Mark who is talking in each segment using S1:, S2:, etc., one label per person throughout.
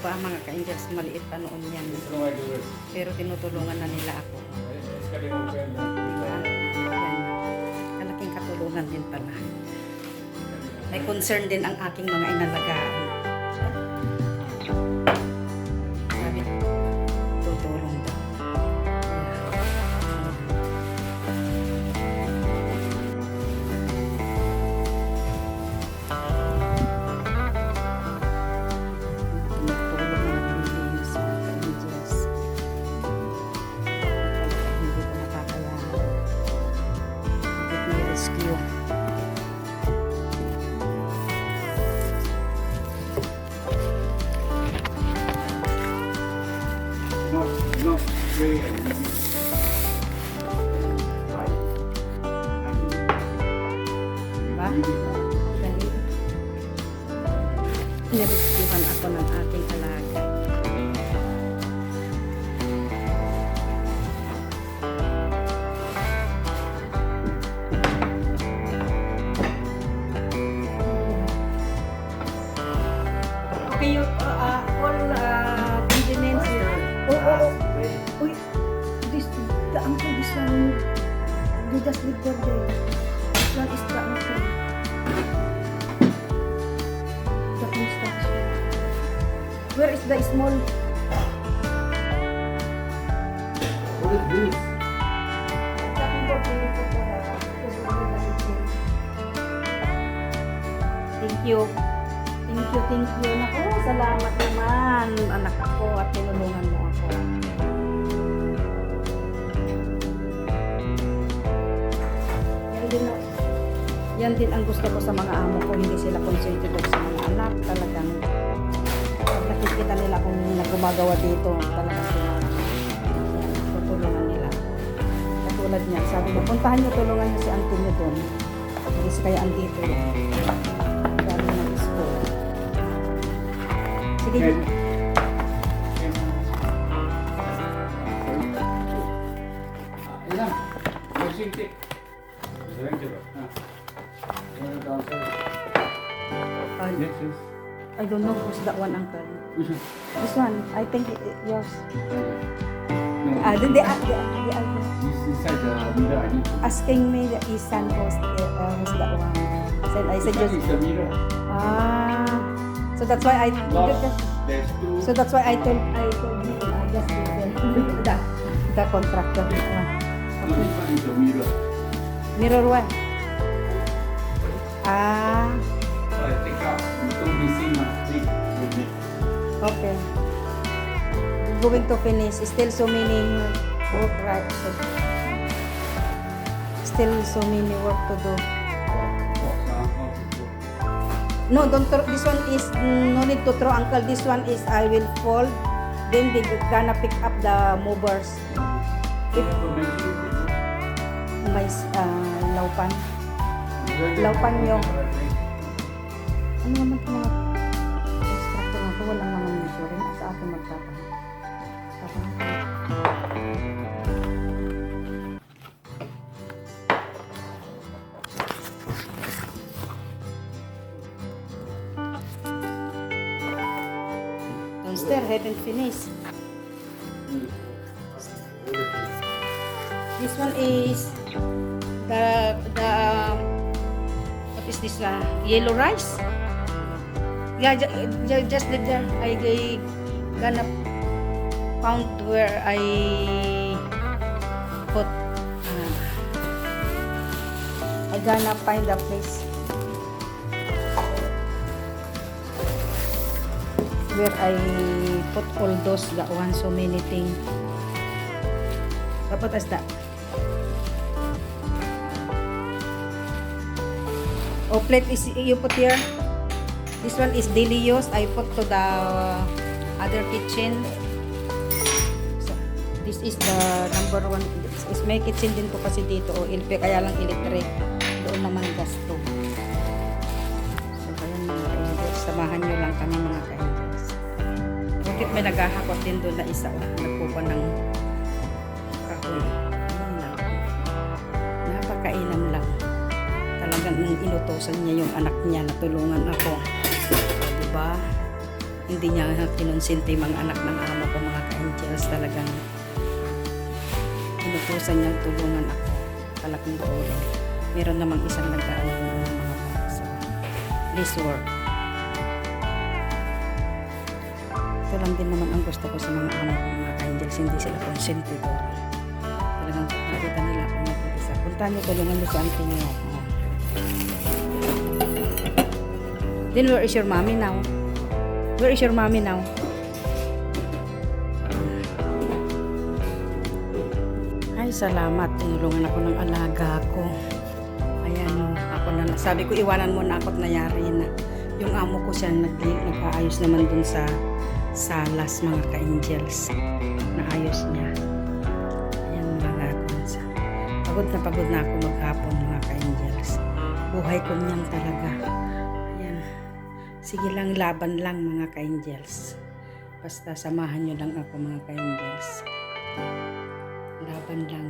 S1: ba mga ka-angels, maliit pa noon yan. Pero tinutulungan na nila ako. Diba? Yan. Malaking katulungan din pala. May concern din ang aking mga inalagaan. This? Thank you. Thank you, thank you. Naku, salamat naman, anak ko, at tinulungan mo ako. Yan din, yan din ang gusto ko sa mga amo ko, hindi sila concentrated sa mga anak. Talagang, nakikita nila kung nagumagawa dito, talagang Katulad niya, sabi niya, puntahan niyo, tulungan niyo si auntie niyo doon. Hindi si kaya. Sige,
S2: tip. Nursing tip. Ah. Ano downstairs?
S1: uh,
S2: Next is.
S1: I don't know who's that one, uncle.
S2: Which one?
S1: This one, I think it, it- yours.
S2: No.
S1: Ah, the, the, the, the
S2: inside the mirror. I need
S1: asking me the Isan who's, the, uh, who's that one. Said, I
S2: one
S1: just,
S2: is the mirror.
S1: ah, so that's why I,
S2: Lost. There's two.
S1: so that's why I told, I told him, I just the, the contractor. Uh,
S2: No, this one is the mirror.
S1: mirror one. Ah,
S2: So I take out. Ito missing? With me.
S1: Okay. Going to finish. Still so many work right. Still so many work to do. No, don't throw. This one is no need to throw, uncle. This one is I will fold. Then they gonna pick up the movers. If may uh, laupan. Laupan nyo. Ano naman ito haven't finished. This one is the the what is this uh, yellow rice? Yeah, ju- ju- just the the I gonna found where I put. Uh, I gonna find the place where I put all those that one so many things. Dapat as that. Oh, plate is you put here. This one is daily use. I put to the other kitchen. So, this is the number one. Is may kitchen din po kasi dito. O, ilpe, kaya lang electric. Doon naman gas stove. So, ayan mga ka-angels. Samahan nyo lang kami mga ka-angels. May naghahakot din doon na isa. Oh, nagpupa ng kahoy. Ayan lang. Napakailam lang talagang inutosan niya yung anak niya na tulungan ako. Diba? hindi niya kinonsinti mga anak ng amo ko mga ka-angels talagang inutusan niyang tulungan ako talagang todo meron namang isang nagkaano ng mga para sa this work ito lang din naman ang gusto ko sa mga amo ko mga ka-angels hindi sila konsentidor talagang nakita nila ako nag-isa puntahan niyo tulungan niyo sa auntie niyo Oh. then where is your mommy now where is your mommy now Ay, salamat. Tinulungan ako ng alaga ko. Ayan, ako na, sabi ko, iwanan mo na ako at nayari na. Yung amo ko siya nag, nag-aayos naman dun sa salas mga ka-angels. Naayos niya. Ayan, mga gagawin Pagod na pagod na ako maghapon mga ka-angels. Buhay ko niyan talaga. Ayan. Sige lang, laban lang mga ka-angels. Basta samahan nyo lang ako mga ka-angels laban lang.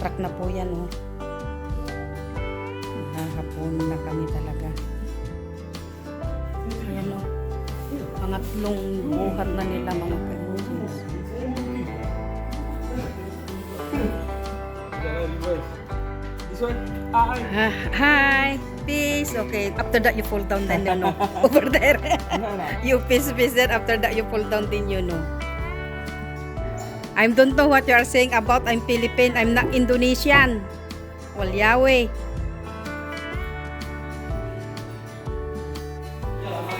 S1: Truck na po yan, oh. Hahapon na kami talaga. Ayan, oh. Pangatlong buhat na nila mga kaibigan.
S2: This one? Ay.
S1: Ah, hi! Peace! Okay, after that you fall down then, you know. Over there. You peace, peace, then after that you fall down then, you know. I don't know what you are saying about I'm Philippine. I'm not Indonesian. Well, Yahweh.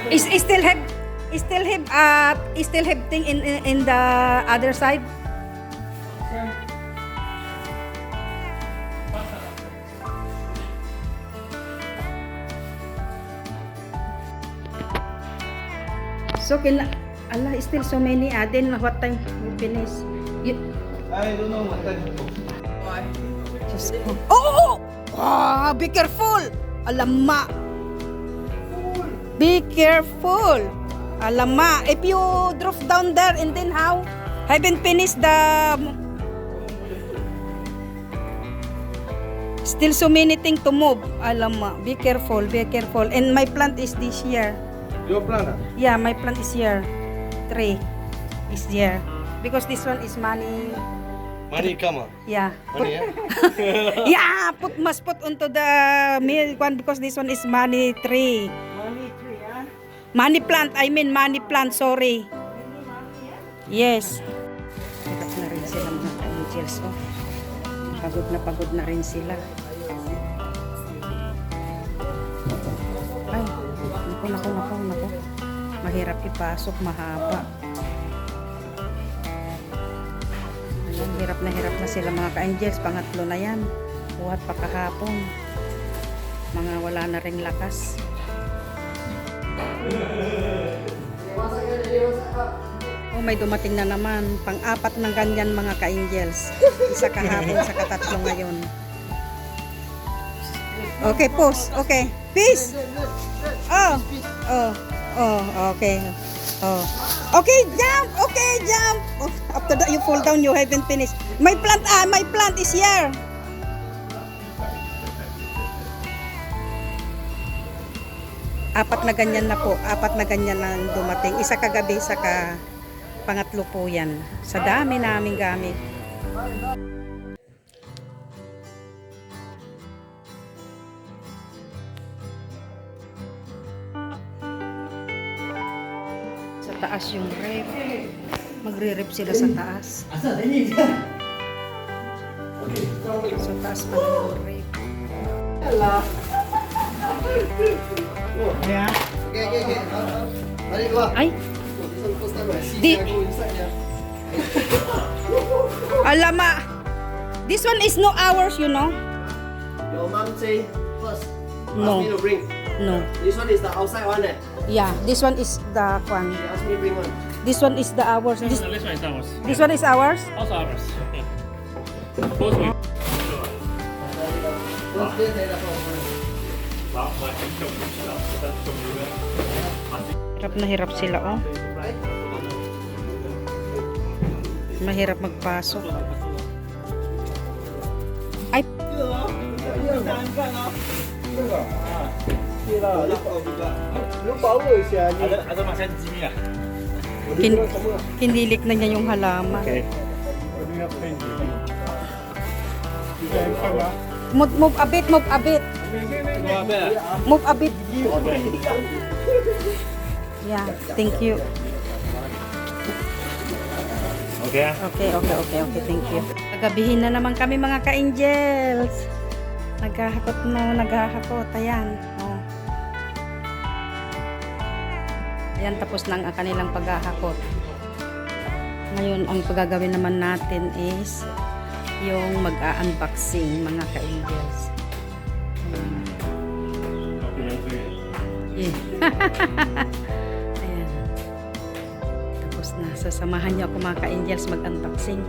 S1: Is is still have is still have uh is still have thing in in, in the other side. So kina Allah still so many ah then what time we finish? You,
S2: I don't know what time.
S1: Diyos ko. Oh, oh, oh! Ah, be careful! Alama! Be careful! Alama! If you drop down there and then how? Haven't finished the... Still so many things to move. Alama. Be careful, be careful. And my plant is this year.
S2: Your plan? ah?
S1: Yeah, my plant is here. Three is here. Because this one is money.
S3: Money come on.
S1: Yeah.
S3: Money, yeah?
S1: yeah, put must put onto the milk one because this one is money tree.
S2: Money tree, ah?
S1: Money plant, I mean money plant, sorry. Yes. Hirap na rin sila mga angels ko. Pagod na pagod na rin sila. Ay, naku, naku, naku, naku. Mahirap ipasok, mahaba. Hirap na hirap na sila mga ka-angels. Pangatlo na yan. Buhat pa kahapon. Mga wala na ring lakas. Oh, may dumating na naman. Pang-apat ng ganyan mga ka-angels. Isa kahapon, sa katatlo ngayon. Okay, pause. Okay. Peace. Oh. Oh. Oh, okay. Oh. Okay, jump. Okay, jump. Oh, after that you fall down, you haven't finished. My plant, ah, my plant is here. Apat na ganyan na po. Apat na ganyan na dumating. Isa kagabi, isa ka pangatlo po yan. Sa dami naming gamit. Sa taas yung rep. Magre-rep sila sa taas. Sa taas pa yung rep. Ay! Di... Alama! This one is no hours, you know?
S3: Your mom say first.
S1: No.
S3: Ask me to bring.
S1: No.
S3: This one is the outside one. Eh.
S1: Yeah, this one is the one.
S3: She asked me bring one.
S1: This one is the hours. This,
S4: No, this one is ours.
S1: this one is ours?
S4: Also ours. Yeah. Both
S3: for
S1: Hirap na hirap sila, oh. Mahirap magpasok. Ay,
S4: Ada ada makan di sini ya.
S1: Kin kinilik na niya yung halaman.
S4: Okay.
S1: Move, move a bit, move a bit. Move a bit. Yeah, thank you.
S4: Okay.
S1: Okay, okay, okay, okay, thank you. Kagabihin na naman kami mga ka-angels. Naghahakot na, naghahakot. Ayan. Ayan, tapos na ang kanilang paghahakot. Ngayon, ang pagagawin naman natin is yung mag-unboxing mga ka-angels. Ayan. Yeah. Ayan. Tapos na, sasamahan niyo ako mga ka-angels mag-unboxing.